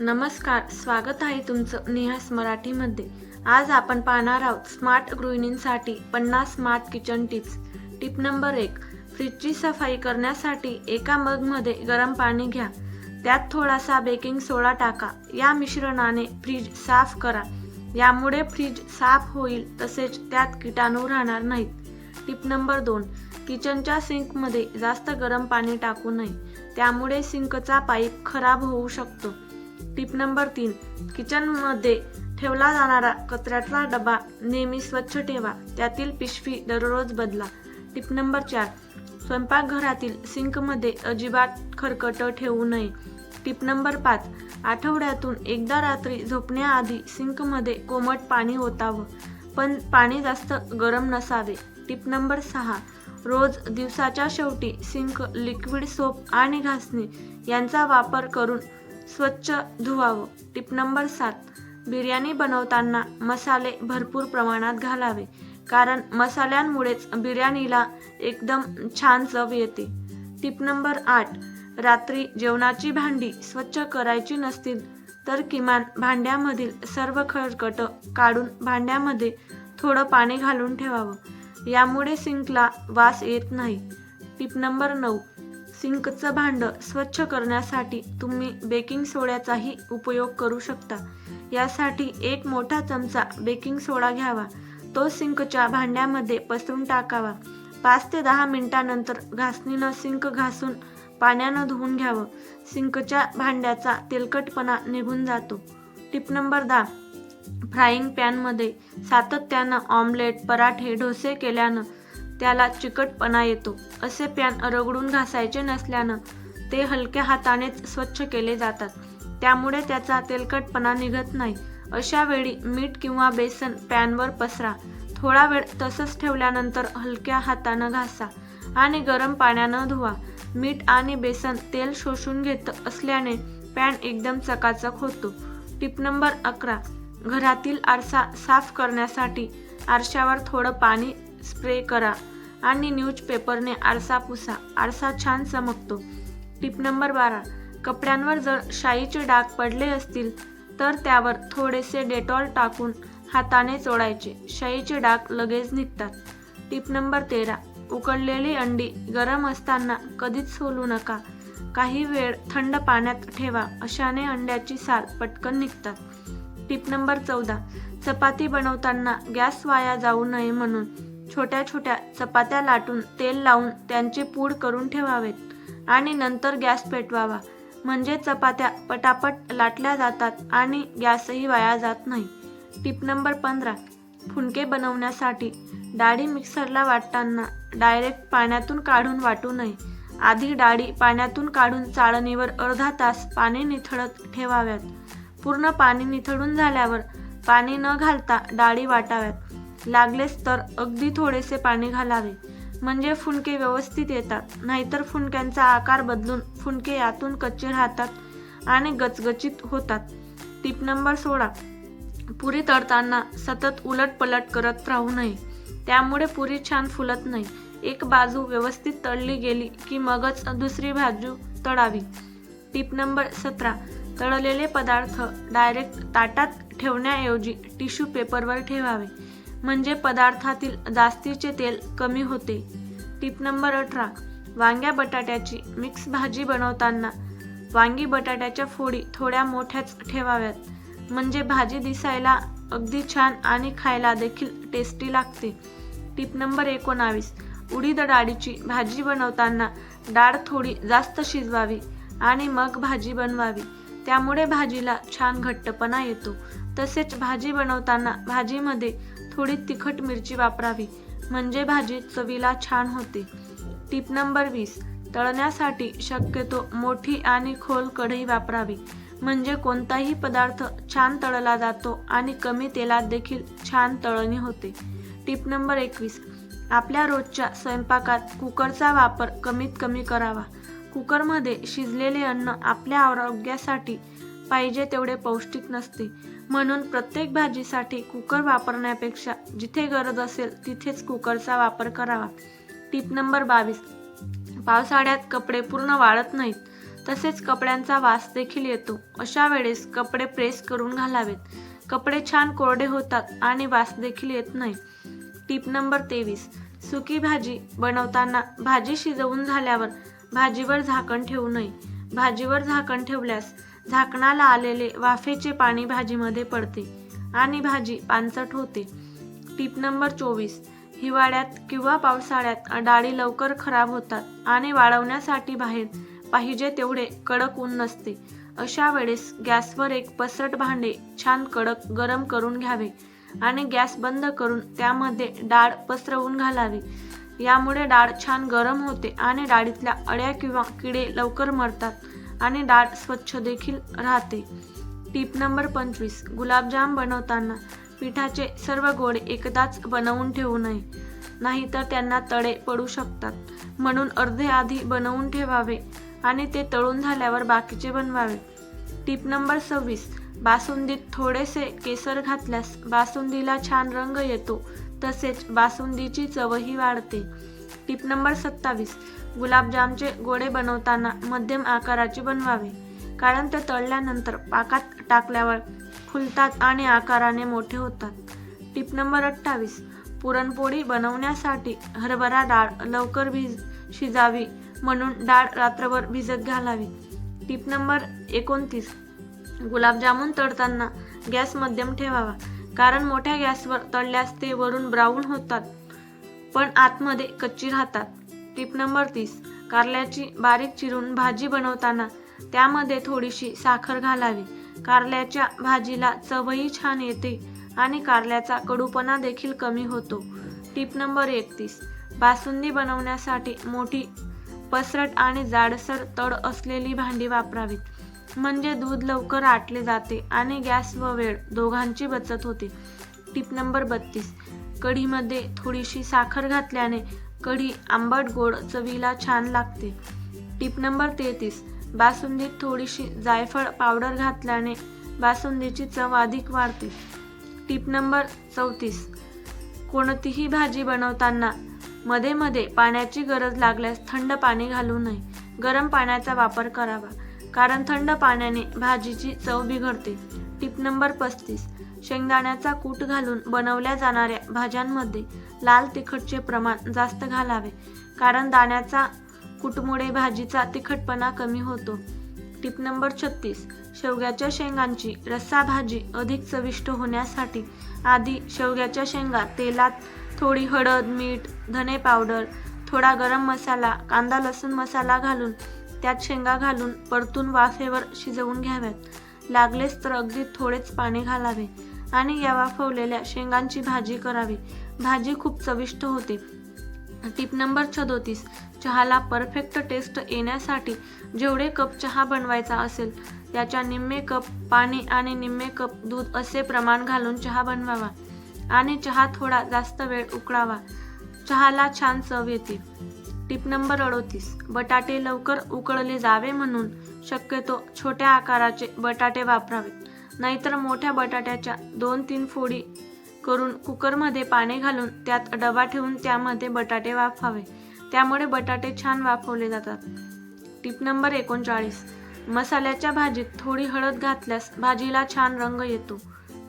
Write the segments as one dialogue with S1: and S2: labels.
S1: नमस्कार स्वागत आहे तुमचं नेहास मराठीमध्ये. आज आपण पाहणार आहोत स्मार्ट गृहिणींसाठी पन्नास smart kitchen tips. Tip number एक फ्रीजची सफाई करण्यासाठी एका मगमध्ये गरम पाणी घ्या. त्यात थोडासा बेकिंग सोडा टाका. या मिश्रणाने फ्रीज साफ करा. यामुळे फ्रीज साफ होईल तसेच त्यात किटाणू राहणार नाहीत. टिप नंबर दोन किचनच्या सिंकमध्ये जास्त गरम पाणी टाकू नये. त्यामुळे सिंकचा पाईप खराब होऊ शकतो. टिप नंबर तीन. किचनमध्ये ठेवला जाणारा कचऱ्याचा डबा नेहमी स्वच्छ ठेवा. त्यातील पिशवी दररोज बदला. टिप नंबर चार. स्वयंपाकघरातील सिंकमध्ये अजिबात खरकट ठेवू नये. टिप नंबर पाच. आठवड्यातून एकदा रात्री झोपण्याआधी सिंकमध्ये कोमट पाणी ओतावं. पण पाणी जास्त गरम नसावे. टिप नंबर सहा. रोज दिवसाच्या शेवटी सिंक लिक्विड सोप आणि घासणी यांचा वापर करून स्वच्छ धुवावं. टिप नंबर सात. बिर्याणी बनवताना मसाले भरपूर प्रमाणात घालावे कारण मसाल्यांमुळेच बिर्याणीला एकदम छान चव येते. टिप नंबर आठ. रात्री जेवणाची भांडी स्वच्छ करायची नसतील तर किमान भांड्यामधील सर्व खळकट काढून भांड्यामध्ये थोडं पाणी घालून ठेवावं. यामुळे सिंकला वास येत नाही. टिप नंबर नऊ. सिंकचं भांडं स्वच्छ करण्यासाठी तुम्ही बेकिंग सोड्याचाही उपयोग करू शकता. यासाठी एक मोठा चमचा बेकिंग सोडा घ्यावा. तो सिंकच्या भांड्यामध्ये पसरून टाकावा. पाच ते दहा मिनिटानंतर घासणीनं सिंक घासून पाण्यानं धुवून घ्यावं. सिंकच्या भांड्याचा तेलकटपणा निघून जातो. टिप नंबर दहा. फ्राईंग पॅनमध्ये सातत्यानं ऑमलेट पराठे डोसे केल्यानं त्याला चिकटपणा येतो. असे पॅन रगडून घासायचे नसल्यानं ते हलक्या हातानेच स्वच्छ केले जातात. त्यामुळे त्याचा तेलकटपणा निघत नाही. अशा वेळी मीठ किंवा बेसन पॅनवर पसरा. थोडा वेळ तसंच ठेवल्यानंतर हलक्या हातानं घासा आणि गरम पाण्यानं धुवा. मीठ आणि बेसन तेल शोषून घेत असल्याने पॅन एकदम चकाचक होतो. टिप नंबर अकरा. घरातील आरसा साफ करण्यासाठी आरशावर थोडं पाणी स्प्रे करा. आणि न्यूजपेपरने आरसा पुसा. आरसा छान चमकतो. टिप नंबर बारा. कपड्यांवर जर शाईचे डाग पडले असतील तर त्यावर थोडेसे डेटॉल टाकून हाताने चोळायचे. शाईचे डाग लगेच निघतात. टिप नंबर तेरा. उकडलेली अंडी गरम असताना कधीच सोलू नका. काही वेळ थंड पाण्यात ठेवा. अशाने अंड्याची साल पटकन निघतात. टिप नंबर चौदा. चपाती बनवताना गॅस वाया जाऊ नये म्हणून छोट्या छोट्या चपात्या लाटून तेल लावून त्यांचे पूड करून ठेवावेत आणि नंतर गॅस पेटवावा. म्हणजे चपात्या पटापट लाटल्या जातात आणि गॅसही वाया जात नाही. टिप नंबर पंधरा. फुनके बनवण्यासाठी डाळी मिक्सरला वाटताना डायरेक्ट पाण्यातून काढून वाटू नये. आधी डाळी पाण्यातून काढून चाळणीवर अर्धा तास पाणी निथळत ठेवाव्यात. पूर्ण पाणी निथळून झाल्यावर पाणी न घालता डाळी वाटाव्यात. लागलेच तर अगदी थोडेसे पाणी घालावे. म्हणजे फुनके व्यवस्थित येतात. नाहीतर फुनक्यांचा आकार बदलून फुनके यातून कच्चे राहतात आणि गचगचित होतात. टिप नंबर सोळा. पुरी तळताना सतत उलट पलट करत राहू नये. त्यामुळे पुरी छान फुलत नाही. एक बाजू व्यवस्थित तळली गेली की मगच दुसरी बाजू तळावी. टिप नंबर सतरा. तळलेले पदार्थ डायरेक्ट ताटात ठेवण्याऐवजी टिश्यू पेपरवर ठेवावे. म्हणजे पदार्थातील जास्तीचे तेल कमी होते. टिप नंबर अठरा. वांग्या बटाट्याची मिक्स भाजी बनवताना वांगी बटाट्याच्या फोडी थोड्या मोठ्याच ठेवाव्यात. म्हणजे भाजी दिसायला अगदी छान आणि खायला देखील टेस्टी लागते. टिप नंबर एकोणावीस. उडीद डाळीची भाजी बनवताना डाळ थोडी जास्त शिजवावी आणि मग भाजी बनवावी. त्यामुळे भाजीला छान घट्टपणा येतो. तसेच भाजी बनवताना भाजीमध्ये थोडी तिखट मिरची वापरावी. म्हणजे भाजी चवीला छान होते. टिप नंबर वीस. तळण्यासाठी शक्यतो मोठी आणि खोल कढई वापरावी. म्हणजे कोणताही पदार्थ छान तळला जातो आणि कमी तेलात देखील छान तळणी होते. टिप नंबर एकवीस. आपल्या रोजच्या स्वयंपाकात कुकरचा वापर कमीत कमी करावा. कुकरमध्ये शिजलेले अन्न आपल्या आरोग्यासाठी पाहिजे तेवढे पौष्टिक नसते. म्हणून प्रत्येक भाजीसाठी कुकर वापरण्यापेक्षा जिथे गरज असेल तिथेच कुकरचा वापर करावा. टीप नंबर बावीस. पावसाळ्यात कपडे पूर्ण वाळत नाहीत. तसेच कपड्यांचा वास देखील येतो. अशा वेळेस कपडे प्रेस करून घालावेत. कपडे छान कोरडे होतात आणि वास देखील येत नाही. टीप नंबर तेवीस. सुकी भाजी बनवताना भाजी शिजवून झाल्यावर भाजीवर झाकण ठेवू नये. भाजीवर झाकण ठेवल्यास झाकणाला आलेले वाफेचे पाणी भाजीमध्ये पडते आणि भाजी पानसट होते. टीप नंबर चोवीस. हिवाळ्यात किंवा पावसाळ्यात डाळी लवकर खराब होतात आणि वाळवण्यासाठी बाहेर पाहिजे तेवढे कडक ऊन नसते. अशा वेळेस गॅसवर एक पसरट भांडे छान कडक गरम करून घ्यावे आणि गॅस बंद करून त्यामध्ये डाळ पसरवून घालावी. यामुळे डाळ छान गरम होते आणि डाळीतल्या अळ्या किंवा किडे लवकर मरतात. आणि डाळ स्वच्छ देखील राहते. टीप नंबर पंचवीस. गुलाबजाम बनवताना पिठाचे सर्व गोळे एकदाच बनवून ठेवू नये नाहीतर त्यांना तडे पडू शकतात. म्हणून अर्धे आधी बनवून ठेवावे आणि ते तळून झाल्यावर बाकीचे बनवावे. टीप नंबर सव्वीस. बासुंदीत थोडेसे केसर घातल्यास बासुंदीला छान रंग येतो तसेच बासुंदीची चवही वाढते. टीप नंबर सत्तावीस. गुलाबजामचे गोळे बनवताना मध्यम आकाराचे बनवावे. कारण ते तळल्यानंतर पाकात टाकल्यावर फुलतात आणि आकाराने मोठे होतात. टिप नंबर अठ्ठावीस. पुरणपोळी बनवण्यासाठी हरभरा डाळ लवकर भिज शिजावी म्हणून डाळ रात्रभर भिजत घालावी. टिप नंबर एकोणतीस. गुलाबजामुन तळताना गॅस मध्यम ठेवावा. कारण मोठ्या गॅसवर तळल्यास ते वरून ब्राऊन होतात पण आतमध्ये कच्ची राहतात. टिप नंबर तीस. कारल्याची बारीक चिरून भाजी बनवताना त्यामध्ये थोडीशी साखर घालावी. कारल्याच्या भाजीला चवही छान येते आणि कारल्याचा कडूपणा देखील कमी होतो. टिप नंबर एकतीस. बासुंदी बनवण्यासाठी मोठी पसरट आणि जाडसर तड असलेली भांडी वापरावीत. म्हणजे दूध लवकर आटले जाते आणि गॅस व वेळ दोघांची बचत होते. टिप नंबर बत्तीस. कढीमध्ये थोडीशी साखर घातल्याने कढी आंबट गोड चवीला छान लागते. टिप नंबर तेहतीस. बासुंदीत थोडीशी जायफळ पावडर घातल्याने बासुंदीची चव अधिक वाढते. टिप नंबर चौतीस. कोणतीही भाजी बनवताना मध्ये मध्ये पाण्याची गरज लागल्यास थंड पाणी घालू नये. गरम पाण्याचा वापर करावा. कारण थंड पाण्याने भाजीची चव बिघडते. टिप नंबर पस्तीस. शेंगदाण्याचा कूट घालून बनवल्या जाणाऱ्या भाज्यांमध्ये लाल तिखटचे प्रमाण जास्त घालावे कारण दाण्याचा कूटमुळे भाजीचा तिखटपणा कमी होतो. टिप नंबर छत्तीस. शेवग्याच्या शेंगांची रस्सा भाजी अधिक चविष्ट होण्यासाठी आधी शेवग्याच्या शेंगा तेलात थोडी हळद मीठ धने पावडर थोडा गरम मसाला कांदा लसूण मसाला घालून त्यात शेंगा घालून परतून वाफेवर शिजवून घ्याव्यात. लागलेच तर अगदी थोडेच पाणी घालावे आणि या वाफवलेल्या शेंगांची भाजी करावी. भाजी खूप चविष्ट होते. टिप नंबर सदोतीस चहाला परफेक्ट टेस्ट येण्यासाठी जेवढे कप चहा बनवायचा असेल त्याच्या निम्मे कप पाणी आणि निम्मे कप दूध असे प्रमाण घालून चहा बनवावा आणि चहा थोडा जास्त वेळ उकळावा. चहाला छान चव येते. टिप नंबर अडोतीस. बटाटे लवकर उकळले जावे म्हणून शक्यतो छोट्या आकाराचे बटाटे वापरावेत नाहीतर मोठ्या बटाट्याच्या दोन तीन फोडी करून कुकरमध्ये पाणी घालून त्यात डबा ठेवून त्यामध्ये बटाटे वाफावे. त्यामुळे बटाटे छान वाफवले जातात. टिप नंबर एकोणचाळीस. मसाल्याच्या भाजीत थोडी हळद घातल्यास भाजीला छान रंग येतो.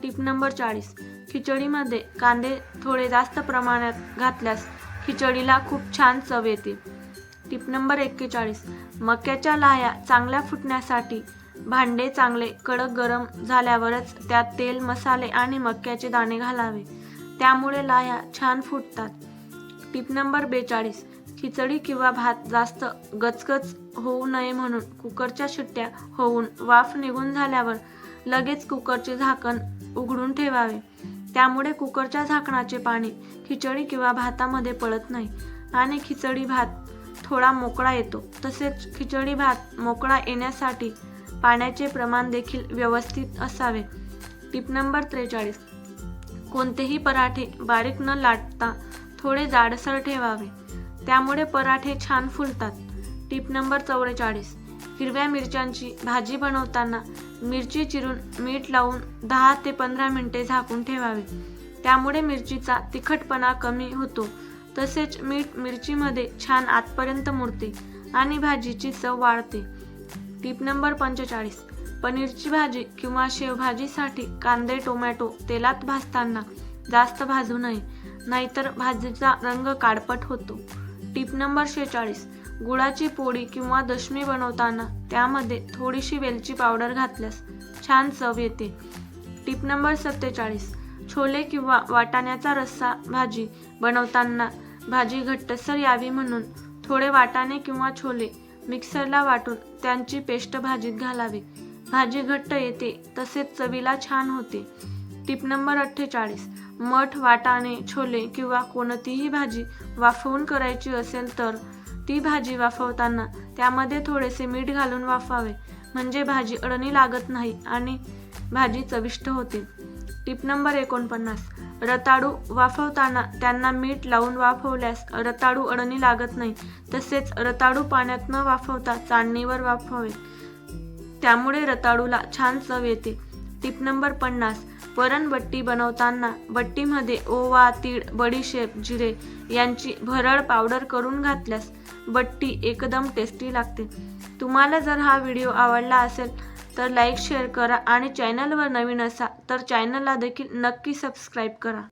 S1: टिप नंबर चाळीस. खिचडीमध्ये कांदे थोडे जास्त प्रमाणात घातल्यास खिचडीला खूप छान चव येते. टिप नंबर एक्केचाळीस. मक्याच्या लाया चांगल्या फुटण्यासाठी भांडे चांगले कडक गरम झाल्यावरच त्यात तेल मसाले आणि मक्याचे दाणे घालावे. त्यामुळे लाया छान फुटतात. टिप नंबर बेचाळीस. खिचडी किंवा भात जास्त गचगच होऊ नये म्हणून कुकरच्या शिट्ट्या होऊन वाफ निघून झाल्यावर लगेच कुकरचे झाकण उघडून ठेवावे. त्यामुळे कुकरच्या झाकणाचे पाणी खिचडी किंवा भातामध्ये पडत नाही आणि खिचडी भात थोडा मोकळा येतो. तसेच खिचडी भात मोकळा येण्यासाठी पाण्याचे प्रमाण देखील व्यवस्थित असावे. टिप नंबर त्रेचाळीस. कोणतेही पराठे बारीक न लाटता थोडे जाडसर ठेवावे. त्यामुळे पराठे छान फुलतात. टिप नंबर चौवेचाळीस. हिरव्या मिरच्यांची भाजी बनवताना मिरची चिरून मीठ लावून दहा ते पंधरा मिनिटे झाकून ठेवावे. त्यामुळे मिरचीचा तिखटपणा कमी होतो. तसेच मीठ मिरचीमध्ये छान आतपर्यंत मुरते आणि भाजीची चव वाढते. टीप नंबर पंचेचाळीस. पनीरची भाजी किंवा शेवभाजीसाठी कांदे टोमॅटो तेलात भाजताना जास्त भाजू नये नाहीतर भाजीचा रंग काळपट होतो. टीप नंबर शेहेचाळीस गुळाची पोळी किंवा दशमी बनवताना त्यामध्ये थोडीशी वेलची पावडर घातल्यास छान चव येते. टीप नंबर सत्तेचाळीस. छोले किंवा वाटाण्याचा रस्सा भाजी बनवताना भाजी घट्टसर यावी म्हणून थोडे वाटाणे किंवा छोले मिक्सरला वाटून त्यांची पेस्ट भाजीत घालावी. भाजी घट्ट येते तसेच चवीला छान होते. टिप नंबर अठ्ठेचाळीस. मठ वाटाणे छोले किंवा कोणतीही भाजी वाफवून करायची असेल तर ती भाजी वाफवताना त्यामध्ये थोडेसे मीठ घालून वाफावे. म्हणजे भाजी अडणी लागत नाही आणि भाजी चविष्ट होते. टिप नंबर एकोणपन्नास. रताळू वाफवताना त्यांना मीठ लावून वाफवल्यास रताळू अडणी लागत नाही. तसेच रताळू पाण्यात न वाफवता चाळणीवर वाफवावे. त्यामुळे रताळूला छान चव येते. टिप नंबर पन्नास. वरण बट्टी बनवताना बट्टीमध्ये ओवा तीळ बडीशेप जिरे यांची भरड पावडर करून घातल्यास बट्टी एकदम टेस्टी लागते. तुम्हाला जर हा व्हिडिओ आवडला असेल तर लाईक शेअर करा आणि चॅनलवर नवीन असा तर चॅनलला देखील नक्की सबस्क्राईब करा.